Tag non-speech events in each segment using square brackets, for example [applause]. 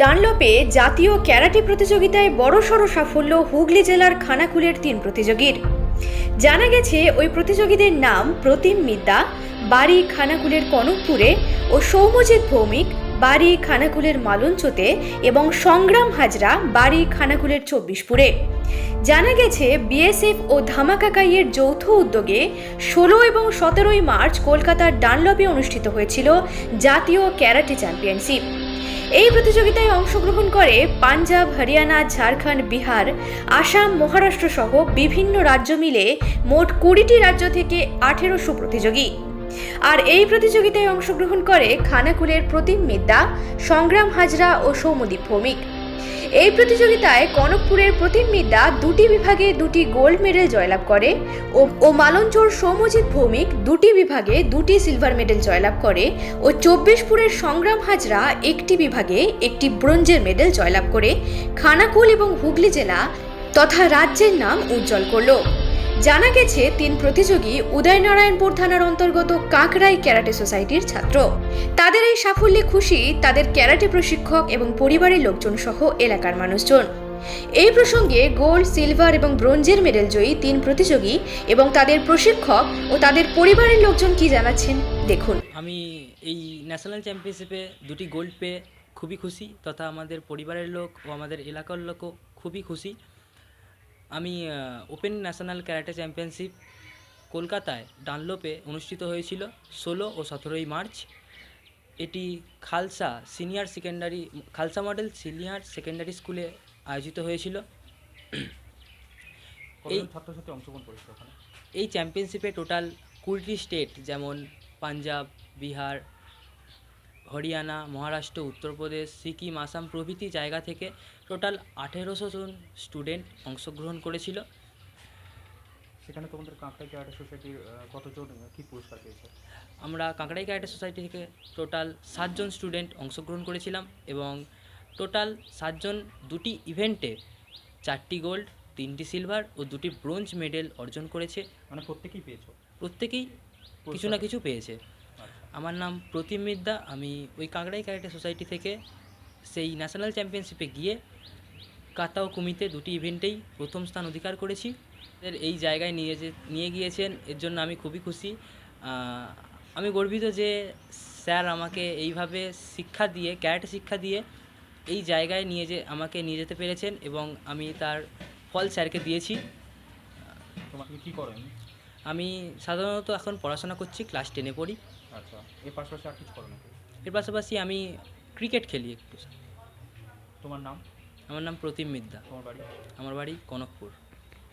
ডানলপে জাতীয় ক্যারাটে প্রতিযোগিতায় বড়সড় সাফল্য হুগলি জেলার খানাকুলের তিন প্রতিযোগীর। জানা গেছে, ওই প্রতিযোগীদের নাম প্রতিম মিদ্যা বাড়ি খানাকুলের কনকপুরে ও সৌম্যজিৎ ভৌমিক, বাড়ি খানাকুলের মালঞ্চতে এবং সংগ্রাম হাজরা, বাড়ি খানাকুলের চব্বিশপুরে। জানা গেছে, বিএসএফ ও ধামাকাকাইয়ের যৌথ উদ্যোগে ষোলো এবং সতেরোই মার্চ কলকাতার ডানলপে অনুষ্ঠিত হয়েছিল জাতীয় ক্যারাটে চ্যাম্পিয়নশিপ। এই প্রতিযোগিতায় অংশগ্রহণ করে পাঞ্জাব, হরিয়ানা, ঝাড়খণ্ড, বিহার, আসাম, মহারাষ্ট্র সহ বিভিন্ন রাজ্য মিলে মোট কুড়িটি রাজ্য থেকে আঠেরোশো প্রতিযোগী। আর এই প্রতিযোগিতায় অংশগ্রহণ করে খানাকুলের প্রতিম মিদ্যা, সংগ্রাম হাজরা ও সৌমদীপ ভৌমিক। এই প্রতিযোগিতায় কনকপুরের প্রতিম দুটি বিভাগে দুটি গোল্ড মেডেল জয়লাভ করে ও ও মালঞ্চোর সৌমজিৎ ভৌমিক দুটি বিভাগে দুটি সিলভার মেডেল জয়লাভ করে ও চব্বিশপুরের সংগ্রাম হাজরা একটি বিভাগে একটি ব্রোঞ্জের মেডেল জয়লাভ করে খানাকুল এবং হুগলি জেলা তথা রাজ্যের নাম উজ্জ্বল করল। জানা গেছে, তিন প্রতিযোগী উদয়নারায়ণপুর থানার অন্তর্গত কাকরাই ক্যারাটে সোসাইটির ছাত্র। তাদের এই সাফল্যে খুশি তাদের ক্যারাটে প্রশিক্ষক এবং পরিবারের লোকজন সহ এলাকার মানুষজন। এই প্রসঙ্গে গোল্ড, সিলভার এবং ব্রোঞ্জের মেডেল জয়ী তিন প্রতিযোগী এবং তাদের প্রশিক্ষক ও তাদের পরিবারের লোকজন কি জানাচ্ছেন, দেখুন। আমি এই ন্যাশনাল চ্যাম্পিয়নশিপে দুটি গোল্ড পেয়ে খুবই খুশি, তথা আমাদের পরিবারের লোক ও আমাদের এলাকার লোকও খুবই খুশি। আমি ওপেন ন্যাশনাল ক্যারাটে চ্যাম্পিয়নশিপ কলকাতায় ডানলোপে অনুষ্ঠিত হয়েছিল ষোলো ও সতেরোই মার্চ। এটি Khalsa senior secondary Khalsa model senior secondary স্কুলে আয়োজিত হয়েছিল। কতজন ছাত্রছাত্রী অংশগ্রহণ করেছে ওখানে? এই চ্যাম্পিয়নশিপে টোটাল কুড়িটি স্টেট যেমন পাঞ্জাব বিহার হরিয়ানা মহারাষ্ট্র উত্তরপ্রদেশ সিকিম আসাম প্রভৃতি জায়গা থেকে টোটাল আঠেরোশো জন স্টুডেন্ট অংশগ্রহণ করেছিল। সেখানে তোমাদের কাঁকড়া ক্যারাটে সোসাইটির কতজন কি পুরস্কার পেয়েছে? আমরা কাঁকড়াই ক্যারাটে সোসাইটি থেকে টোটাল সাতজন স্টুডেন্ট অংশগ্রহণ করেছিলাম এবং টোটাল সাতজন দুটি ইভেন্টে চারটি গোল্ড তিনটি সিলভার ও দুটি ব্রোঞ্জ মেডেল অর্জন করেছে। মানে প্রত্যেকেই পেয়েছ? প্রত্যেকেই কিছু না কিছু পেয়েছে। আমার নাম প্রতিম মিদ্যা আমি ওই কাঁকড়াই ক্যারেটে সোসাইটি থেকে সেই ন্যাশনাল চ্যাম্পিয়নশিপে গিয়ে কাতা ও কুমিতে দুটি ইভেন্টেই প্রথম স্থান অধিকার করেছি। এই জায়গায় নিয়ে যে, নিয়ে গিয়েছেন, এর জন্য আমি খুবই খুশি। আমি গর্বিত যে স্যার আমাকে এইভাবে শিক্ষা দিয়ে, ক্যারেটে শিক্ষা দিয়ে এই জায়গায় নিয়ে যে, আমাকে নিয়ে যেতে পেরেছেন এবং আমি তার ফল স্যারকে দিয়েছি। তোমার তুমি কী করো এমনি? আমি সাধারণত এখন পড়াশোনা করছি ক্লাস টেনে পড়ি। আচ্ছা এর পাশাপাশি আর কিছু করো না এর পাশাপাশি আমি ক্রিকেট খেলি একটু। তোমার নাম? আমার নাম প্রতিম মিদ্যা তোমার বাড়ি? আমার বাড়ি Kanakpur.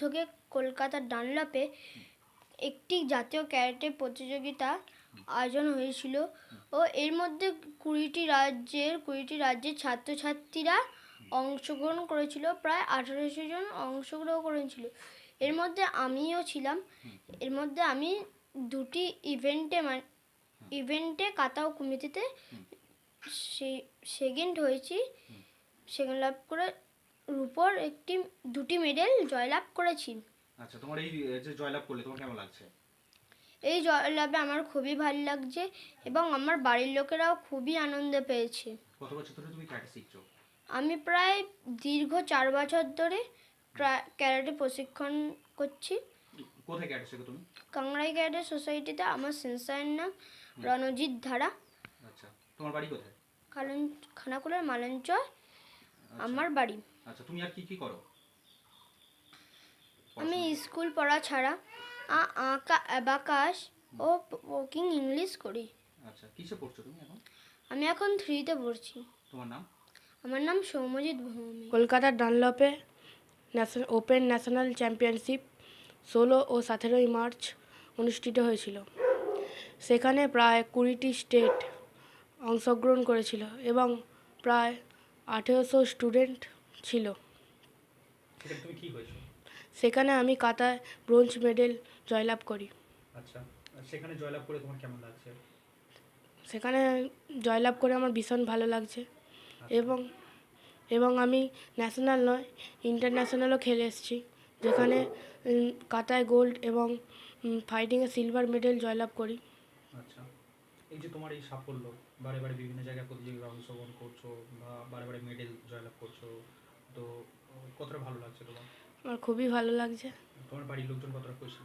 উদ্যোগে কলকাতার ডানলাপে একটি জাতীয় ক্যারেটে প্রতিযোগিতা আয়োজন হয়েছিল ও এর মধ্যে কুড়িটি রাজ্যের কুড়িটি রাজ্যের ছাত্রছাত্রীরা অংশগ্রহণ করেছিল, প্রায় আঠারোশো জন অংশগ্রহণ করেছিল। এর মধ্যে আমিও ছিলাম। এর মধ্যে আমি দুটি ইভেন্টে মানে ইভেন্টে কাতা ও কমিটিতে সেকেন্ড হয়েছি। সেকেন্ড লাভ করে রূপর একটি দুটি মেডেল জয়লাভ করেছি। আচ্ছা তোমার এই যে জয়লাভ করলে তোমার কেমন লাগছে? এই জয়লাভে আমার খুবই ভালো লাগছে এবং আমার বাড়ির লোকেরাও খুবই আনন্দ পেয়েছে। কত বছর ধরে তুমি ক্যারাটে শিখছো? আমি প্রায় দীর্ঘ চার বছর ধরে ক্যারাটে প্রশিক্ষণ করছি। কোথায় ক্যারাটে শেখো তুমি? কাংড়াই ক্যারাটে সোসাইটিতে আমার সেন্সারের নাম রণজিৎ ধারা। আচ্ছা তোমার বাড়ি কোথায়? কালন খানাকুলের মালঞ্চর আমার বাড়ি। আচ্ছা তুমি আর কি কি করো? আমি স্কুল পড়া ছাড়া আ- আঁকা অ্যাবাকাস ও ওকিং ইংলিশ করি। আচ্ছা কিসে পড়ছো তুমি এখন? আমি এখন থ্রিতে পড়ছি। তোমার নাম? আমার নাম সৌম্যজিৎ ভৌমিক। কলকাতার ডানলপে ন্যাশনাল ওপেন ন্যাশনাল চ্যাম্পিয়নশিপ ষোলো ও সতেরোই মার্চ অনুষ্ঠিত হয়েছিল। সেখানে প্রায় কুড়িটি স্টেট অংশগ্রহণ করেছিল এবং প্রায় আঠেরোশো স্টুডেন্ট ছিল। সেখানে আমি কাতায় ব্রোঞ্জ মেডেল জয়লাভ করি। আচ্ছা সেখানে জয়লাভ করে তোমার কেমন লাগছে? সেখানে জয়লাভ করে আমার ভীষণ ভালো লাগছে। এবং এবং আমি ন্যাশনাল নয় ইন্টারন্যাশনালও খেলে এসেছি। যেখানে কাতায় গোল্ড এবং ফাইটিংয়ে সিলভার মেডেল জয়লাভ করি। আচ্ছা। এই যে তোমার এই সাফল্য বারে বারে বিভিন্ন জায়গায় প্রতিযোগিতায় অংশগ্রহণ করছ বা বারে বারে মেডেল জয়লাভ করছ তো কতটা ভালো লাগছে তোমার? আমার খুবই ভালো লাগছে। তোমার বাড়ির লোকজন কতটা খুশি?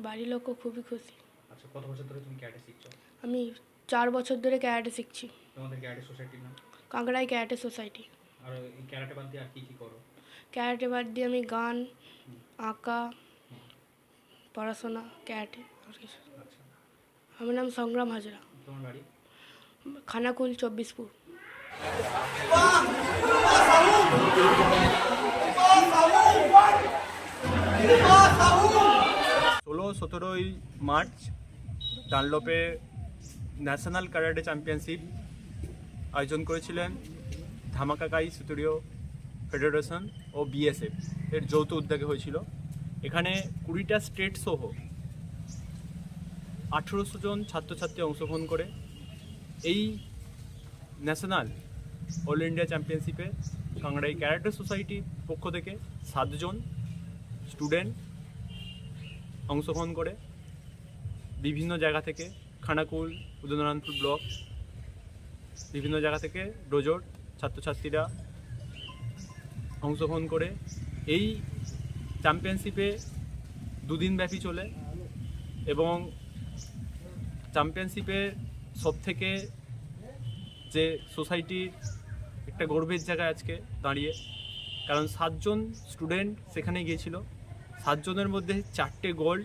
বাড়ির লোকও খুবই খুশি। আচ্ছা কত বছর ধরে তুমি ক্যারাটে শিখছো? আমি চার বছর ধরে ক্যারাটে শিখছি। তোমাদের ক্যারাটে সোসাইটির নাম? কাঁকড়াই ক্যারাটে সোসাইটি। আর এই ক্যারাটে বাদ দিয়ে আর কি কি করো? ক্যারাটে বাদ দিয়ে আমি গান আঁকা পড়াশোনা ক্যারাটে আর কিছু। আচ্ছা। আমার নাম সংগ্রাম হাজরা। তোমার বাড়ি? খানাকুল চব্বিশপুর। ষোলো, সতেরোই মার্চ ডানলপে ন্যাশনাল ক্যারাটে চ্যাম্পিয়নশিপ আয়োজন করেছিলেন ধামাকাকাই সুতুরীয় ফেডারেশন ও বিএসএফ এর যৌথ উদ্যোগে হয়েছিল। এখানে কুড়িটা স্টেট সহ আঠেরোশো জন ছাত্রছাত্রী অংশগ্রহণ করে। এই ন্যাশনাল অল ইন্ডিয়া চ্যাম্পিয়নশিপে কাংড়াই ক্যারাটে সোসাইটির পক্ষ থেকে সাতজন স্টুডেন্ট অংশগ্রহণ করে বিভিন্ন জায়গা থেকে খানাকুল, উদয়নারায়ণপুর ব্লক, বিভিন্ন জায়গা থেকে ডোজোর ছাত্রছাত্রীরা অংশগ্রহণ করে। এই চ্যাম্পিয়নশিপে দুদিন ব্যাপী চলে এবং চ্যাম্পিয়নশিপে সব থেকে যে সোসাইটির একটা গর্বের জায়গায় আজকে দাঁড়িয়ে। কারণ সাতজন স্টুডেন্ট সেখানে গিয়েছিল। সাতজনের মধ্যে চারটে গোল্ড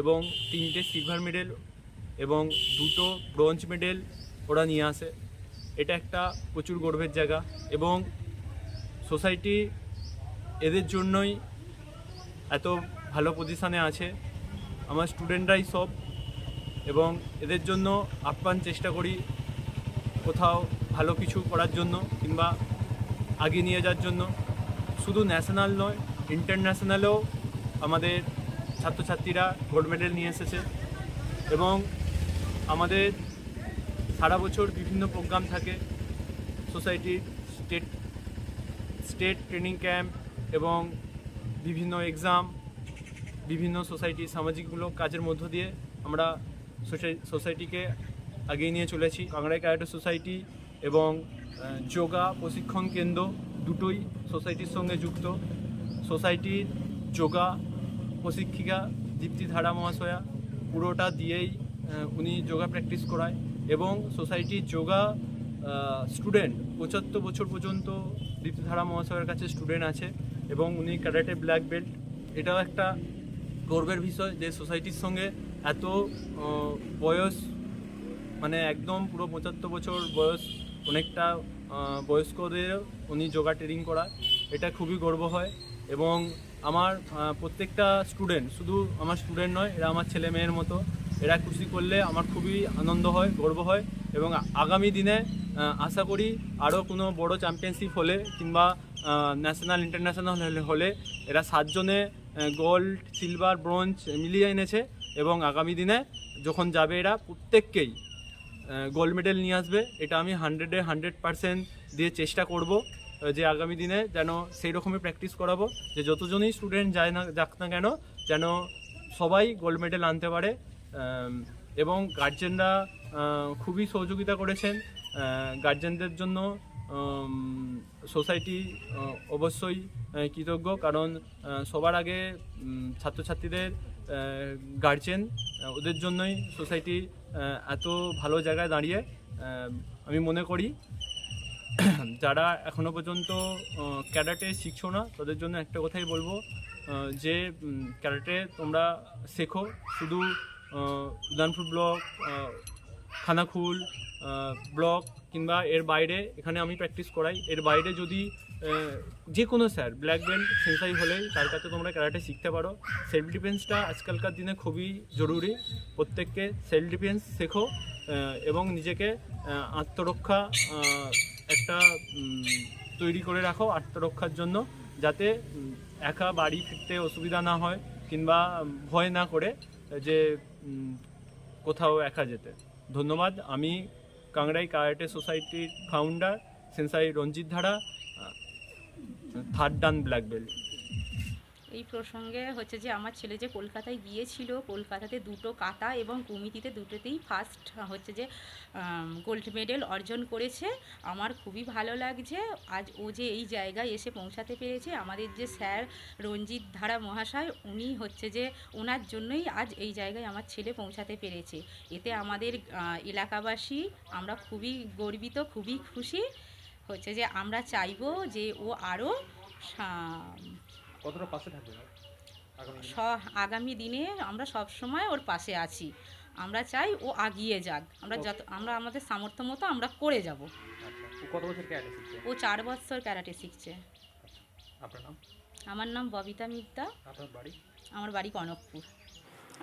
এবং তিনটে সিলভার মেডেল এবং দুটো ব্রোঞ্জ মেডেল ওরা নিয়ে আসে। এটা একটা প্রচুর গর্বের জায়গা এবং সোসাইটি এদের জন্যই এত ভালো পজিশানে আছে। আমার স্টুডেন্টরাই সব এবং এদের জন্য আপ্রাণ চেষ্টা করি কোথাও ভালো কিছু করার জন্য কিংবা আগে নিয়ে যাওয়ার জন্য। শুধু ন্যাশনাল নয় ইন্টারন্যাশনালেও আমাদের ছাত্রছাত্রীরা গোল্ড মেডেল নিয়ে এসেছে। এবং আমাদের সারা বছর বিভিন্ন প্রোগ্রাম থাকে। সোসাইটির স্টেট স্টেট ট্রেনিং ক্যাম্প এবং বিভিন্ন এক্সাম বিভিন্ন সোসাইটি সামাজিকমূলক কাজের মধ্য দিয়ে আমরা সোসাইটিকে এগিয়ে নিয়ে চলেছি। কাংড়াই ক্যারাটে সোসাইটি এবং যোগা প্রশিক্ষণ কেন্দ্র দুটোই সোসাইটির সঙ্গে যুক্ত। সোসাইটির যোগা প্রশিক্ষিকা দীপ্তি ধারা মহাশয়া পুরোটা দিয়েই উনি যোগা প্র্যাকটিস করায় এবং সোসাইটির যোগা স্টুডেন্ট পঁচাত্তর বছর পর্যন্ত দীপ্তি ধারা মহাশয়ের কাছে স্টুডেন্ট আছে এবং উনি ক্যারাটে ব্ল্যাক বেল্ট। এটাও একটা গর্বের বিষয় যে সোসাইটির সঙ্গে এত বয়স মানে একদম পুরো পঁচাত্তর বছর বয়স অনেকটা বয়স্কদের উনি যোগা ট্রেনিং করা এটা খুবই গর্ব হয় এবং আমার প্রত্যেকটা স্টুডেন্ট, শুধু আমার স্টুডেন্ট নয়, এরা আমার ছেলে মেয়ের মতো, এরা খুশি করলে আমার খুবই আনন্দ হয়, গর্ব হয় এবং আগামী দিনে আশা করি আরও কোনো বড় চ্যাম্পিয়নশিপ হলে কিংবা ন্যাশনাল, ইন্টারন্যাশনাল হলে এরা সাতজনে গোল্ড, সিলভার, ব্রোঞ্জ মিলিয়ে এনেছে এবং আগামী দিনে যখন যাবে এরা প্রত্যেককেই গোল্ড মেডেল নিয়ে আসবে। এটা আমি হান্ড্রেডে হান্ড্রেড পার্সেন্ট দিয়ে চেষ্টা করব যে আগামী দিনে যেন সেই রকমই প্র্যাকটিস করাবো, যে যতজনই স্টুডেন্ট যায় না, যাক না কেন, যেন সবাই গোল্ড মেডেল আনতে পারে। এবং গার্জেনরা খুবই সহযোগিতা করেছেন। গার্জেনদের জন্য সোসাইটি অবশ্যই কৃতজ্ঞ। কারণ সবার আগে ছাত্রছাত্রীদের গার্জেন ওদের জন্যই সোসাইটি এত ভালো জায়গায় দাঁড়িয়ে আমি মনে করি [clears throat] যারা এখনও পর্যন্ত ক্যারাটে শিখছো না তাদের জন্য একটা কথাই বলব যে ক্যারাটে তোমরা শেখো শুধু উদানপুর ব্লক আহ, ব্লক কিংবা এর বাইরে এখানে আমি প্র্যাকটিস করাই। এর বাইরে যদি যে কোনো স্যার ব্ল্যাক বেল্ট সেন্সাই হলেই তার কাছে তোমরা ক্যারাটে শিখতে পারো। সেলফ ডিফেন্সটা আজকালকার দিনে খুবই জরুরি। প্রত্যেককে সেলফ ডিফেন্স শেখো এবং নিজেকে আত্মরক্ষা একটা তৈরি করে রাখো আত্মরক্ষার জন্য, যাতে একা বাড়ি ফিরতে অসুবিধা না হয় কিংবা ভয় না করে যে কোথাও একা যেতে। ধন্যবাদ। আমি কাংড়াই কারাটে সোসাইটির founder sensei Ranjit Dhara. Third dan black belt এই প্রসঙ্গে হচ্ছে যে আমার ছেলে যে কলকাতায় গিয়েছিল, কলকাতাতে দুটো কাতা এবং কমিটিতে দুটোতেই ফার্স্ট হচ্ছে যে গোল্ড মেডেল অর্জন করেছে। আমার খুবই ভালো লাগছে। আজ ও যে এই জায়গায় এসে পৌঁছাতে পেরেছে, আমাদের যে স্যার রঞ্জিত ধারা মহাশয়, উনি হচ্ছে যে ওনার জন্যই আজ এই জায়গায় আমার ছেলে পৌঁছাতে পেরেছে। এতে আমাদের এলাকাবাসী আমরা খুবই গর্বিত, খুবই খুশি। হচ্ছে যে আমরা চাইব যে ও আরও কতটা পাশে থাকবে আগামী দিনে? স আগামী দিনে আমরা সব সময় ওর পাশে আছি। আমরা চাই ও আগিয়ে যাক। আমরা যত আমরা আমাদের সামর্থ্য মতো আমরা করে যাব। আচ্ছা ও কত বছর ক্যারাটে শিখছে? ও চার বছর ক্যারাটে শিখছে। আপনার নাম? আমার নাম ববিতা মিত্তা আপনার বাড়ি? আমার বাড়ি কনকপুর।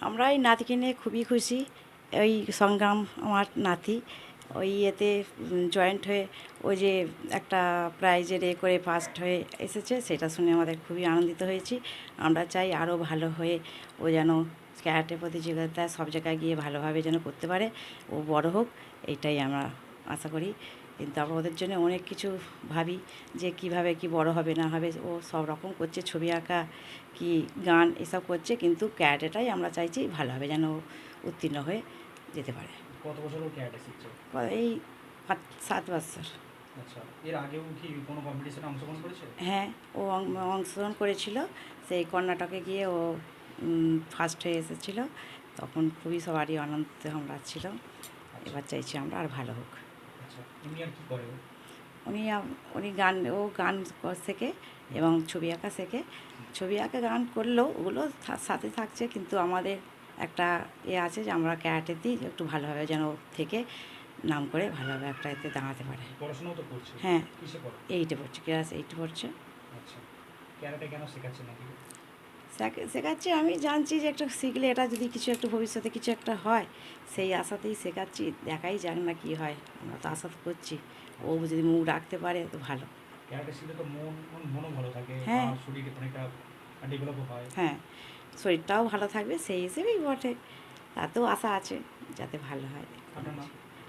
আমরা এই নাতিকে নিয়ে খুবই খুশি। ওই সংগ্রাম আমার নাতি। ওই ইয়েতে জয়েন্ট হয়ে ওই যে একটা প্রাইজের এ করে ফার্স্ট হয়ে এসেছে, সেটা শুনে আমাদের খুবই আনন্দিত হয়েছি। আমরা চাই আরও ভালো হয়ে ও যেন ক্যারাটে প্রতিযোগিতা সব জায়গায় গিয়ে ভালোভাবে যেন করতে পারে, ও বড় হোক এইটাই আমরা আশা করি। কিন্তু আমরা ওদের জন্য অনেক কিছু ভাবি যে কীভাবে কি বড় হবে না হবে, ও সব রকম করছে, ছবি আঁকা কি গান এসব করছে, কিন্তু ক্যারাটেটাই আমরা চাইছি ভালোভাবে যেন উত্তীর্ণ হয়ে যেতে পারে। কত বছর ও ক্যারাটে শিখছে এই পাঁচ সাত বছর। আচ্ছা এর আগেও কি কোনো কম্পিটিশনে অংশগ্রহণ করেছে? হ্যাঁ ও অংশগ্রহণ করেছিল। সেই কর্ণাটকে গিয়ে ও ফার্স্ট হয়ে এসেছিল। তখন খুবই সবারই আনন্দ আমরা ছিল এবার চাইছি আমরা আর ভালো হোক। আচ্ছা উনি? উনি গান ও গান শেখে এবং ছবি আঁকা শেখে। ছবি আঁকা গান করলেও ওগুলো সাথে থাকছে। কিন্তু আমাদের একটা এ আছে যে আমরা ক্যারাটেতেই একটু ভালোভাবে যেন থেকে নাম করে ভালোভাবে একটা এতে দাঁড়াতে পারে। হ্যাঁ। এইটে পড়ছে ক্লাস এইটে পড়ছে। আচ্ছা। শেখাচ্ছে আমি জানছি যে একটা শিখলে এটা যদি কিছু একটা ভবিষ্যতে কিছু একটা হয় সেই আশাতেই শেখাচ্ছি দেখাই যাক না কি হয় আমরা তো আশা তো করছি। ও যদি মুখ রাখতে পারে তো ভালো। ক্যারাটে হ্যাঁ। শরীরটাও ভালো থাকবে সেই হিসেবেই বটে। তাতেও আশা আছে যাতে ভালো হয়।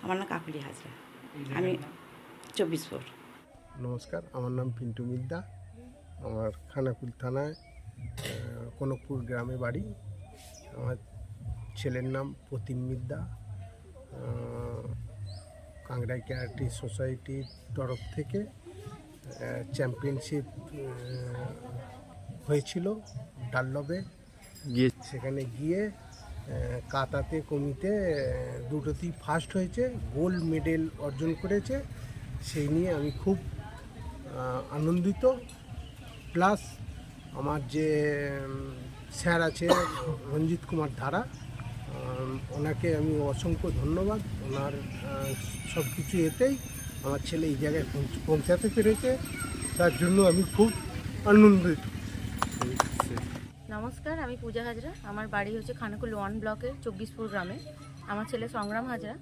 আমার নাম কাকুলি হাজরা। আমি চব্বিশ ফোর। নমস্কার আমার নাম পিন্টু মিদ্দা। আমার খানাকুল থানায় কনকপুর গ্রামে বাড়ি। আমার ছেলের নাম প্রতিম মিদ্দা। কাংড়াই ক্যারাটে সোসাইটির তরফ থেকে চ্যাম্পিয়নশিপ হয়েছিল ডাল্লবে গিয়ে সেখানে গিয়ে কাতাতে, কমিতে দুটোতেই ফার্স্ট হয়েছে গোল্ড মেডেল অর্জন করেছে। সেই নিয়ে আমি খুব আনন্দিত। প্লাস আমার যে স্যার আছে, রঞ্জিত কুমার ধারা ওনাকে আমি অসংখ্য ধন্যবাদ। ওনার সব কিছু এতেই আমার ছেলে এই জায়গায় পৌঁছাতে পেরেছে। তার জন্য আমি খুব আনন্দিত। নমস্কার, আমি পূজা হাজরা। আমার বাড়ি হচ্ছে খানাকুল ওয়ান ব্লকের চব্বিশপুর গ্রামে। আমার ছেলে সংগ্রাম হাজরা।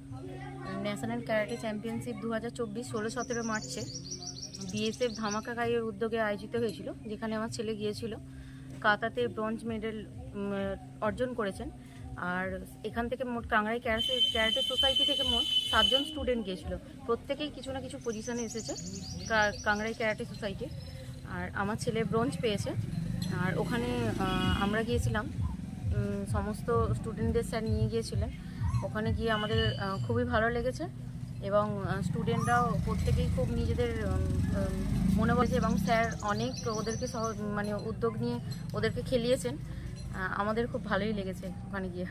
ন্যাশনাল ক্যারাটে চ্যাম্পিয়নশিপ দু হাজার চব্বিশ ষোলো সতেরো মার্চে বিএসএফ ধামাকা গাইয়ের উদ্যোগে আয়োজিত হয়েছিল, যেখানে আমার ছেলে গিয়েছিল। কাতাতে ব্রঞ্জ মেডেল অর্জন করেছেন। আর এখান থেকে মোট কাংড়াই ক্যারাটে ক্যারাটে সোসাইটি থেকে মোট সাতজন স্টুডেন্ট গিয়েছিল। প্রত্যেকেই কিছু না কিছু পজিশনে এসেছে কাংড়াই ক্যারাটে সোসাইটি আর আমার ছেলে ব্রোঞ্জ পেয়েছে। আর ওখানে আমরা গিয়েছিলাম। সমস্ত স্টুডেন্টদের স্যার নিয়ে গিয়েছিলেন। ওখানে গিয়ে আমাদের খুবই ভালো লেগেছে এবং স্টুডেন্টরাও প্রত্যেকেই খুব নিজেদের মনে বলেছে এবং স্যার অনেক ওদেরকে সহ মানে উদ্যোগ নিয়ে ওদেরকে খেলিয়েছেন। আমাদের খুব ভালোই লেগেছে ওখানে গিয়ে।